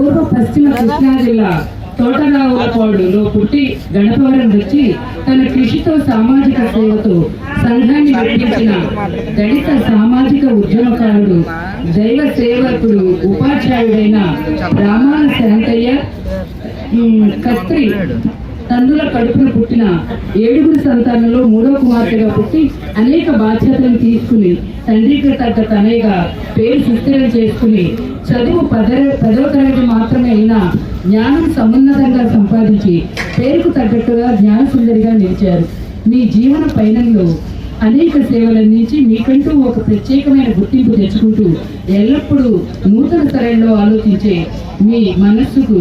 పూర్వ పశ్చిమ కృష్ణా జిల్లా తోటరావులపాడులో పుట్టి గణపవరం వచ్చి తన కృషితో సామాజిక సేవతో సంఘాన్ని నడిపించిన దళిత సామాజిక ఉద్యమకారుడు దైవ సేవకుడు ఉపాధ్యాయుడైన రామాన శాంతయ్య కత్రి తండ్రుల కడుపున పుట్టిన ఏడుగురు సంతానంలో మూడో కుమార్తెగా పుట్టి అనేక బాధ్యతలను తీసుకుని తండ్రికి తగ్గ తనయ్యగా పేరు సుస్థిరం చేసుకుని చదువు పదవ పదవ తరగతి మాత్రమే అయినా జ్ఞానం సమున్నతంగా సంపాదించి పేరుకు తగ్గట్టుగా జ్ఞాన సుందరిగా నిలిచారు. మీ జీవన పయనంలో అనేక సేవలందించి మీకంటూ ఒక ప్రత్యేకమైన గుర్తింపు తెచ్చుకుంటూ ఎల్లప్పుడూ నూతన తరంలో ఆలోచించే మీ మనస్సుకు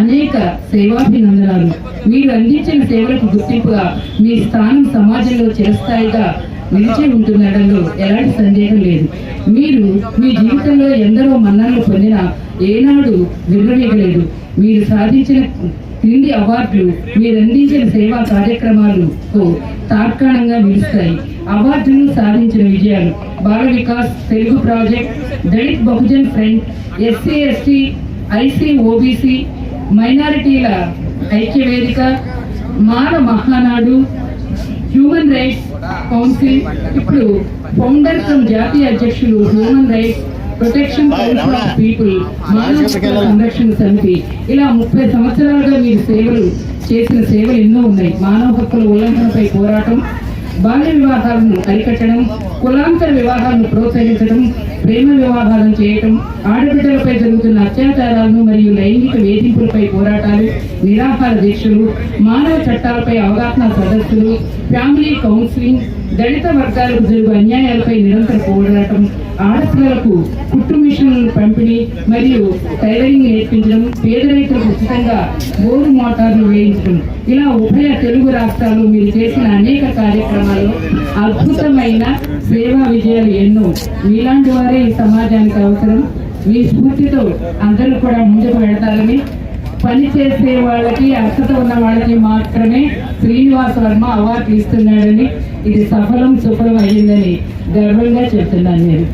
అనేక సేవాభినందనాలు. మీరు అందించిన సేవలకు గుర్తింపుగా మీ స్థానం సమాజంలో చిరస్థాయిగా నిలిచి ఉంటుండడంలో ఎలాంటి సందేహం లేదు. మీరు మీ జీవితంలో ఎందరో మన్ననలు పొందిన ఏనాడు విర్రవీగలేదు మీరు సాధించిన క్రింది అవార్డులు మీరు అందించిన సేవా కార్యక్రమాలకు తార్కాణంగా నిలుస్తాయి. అవార్డులు సాధించిన విజయాలు Bala Vikas Telugu project Dalit Bahujan front SC ST IC OBC మైనారిటీల ఐక్య వేదిక మాన మహానాడు హ్యూమన్ రైట్స్ కౌన్సిల్ ఇప్పుడు ఫౌండర్ కమ్ జాతీయ అధ్యక్షులు human rights protection council of people మానవ సంరక్షణ సమితి. ఇలా ముప్పై సంవత్సరాలుగా మీరు సేవలు చేసిన సేవలు ఎన్నో ఉన్నాయి. మానవ హక్కుల ఉల్లంఘనపై పోరాటం బాల్య వివాహాలను అరికట్టడం కులాంతర వివాహాలను ప్రోత్సహించడం ప్రేమ వివాహాలను చేయటం ఆడబిడ్డలపై జరుగుతున్న అత్యాచారాలను మరియు లైంగిక వేధింపులపై పోరాటాలు నిరాహార దీక్షలు మానవ చట్టాలపై అవగాహన సదస్సులు ఫ్యామిలీ కౌన్సిలింగ్ దళిత వర్గాలకు జరుగు అన్యాయాలపై నిరంతర పోరాటం ఆడపిల్లలకు కుట్టు పంపిణీ మరియు టైలరింగ్ నేర్పించడం పేద రైతులకు ఉచితంగా బోరు మోటార్లు వేయించడం. ఇలా ఉభయ తెలుగు రాష్ట్రాలు మీరు చేసిన అనేక కార్యక్రమాల్లో అద్భుతమైన సేవా విజయాలు ఎన్నో. మీలాంటి వారే ఈ సమాజానికి అవసరం. మీ స్ఫూర్తితో అందరూ కూడా ముందుకు వెళతారని. పని చేసే వాళ్ళకి అర్హత ఉన్న వాళ్ళకి మాత్రమే శ్రీనివాస వర్మ అవార్డు ఇస్తున్నాడని. ఇది సఫలం సుఫలం అయ్యిందని గర్వంగా చెప్తున్నాను నేను.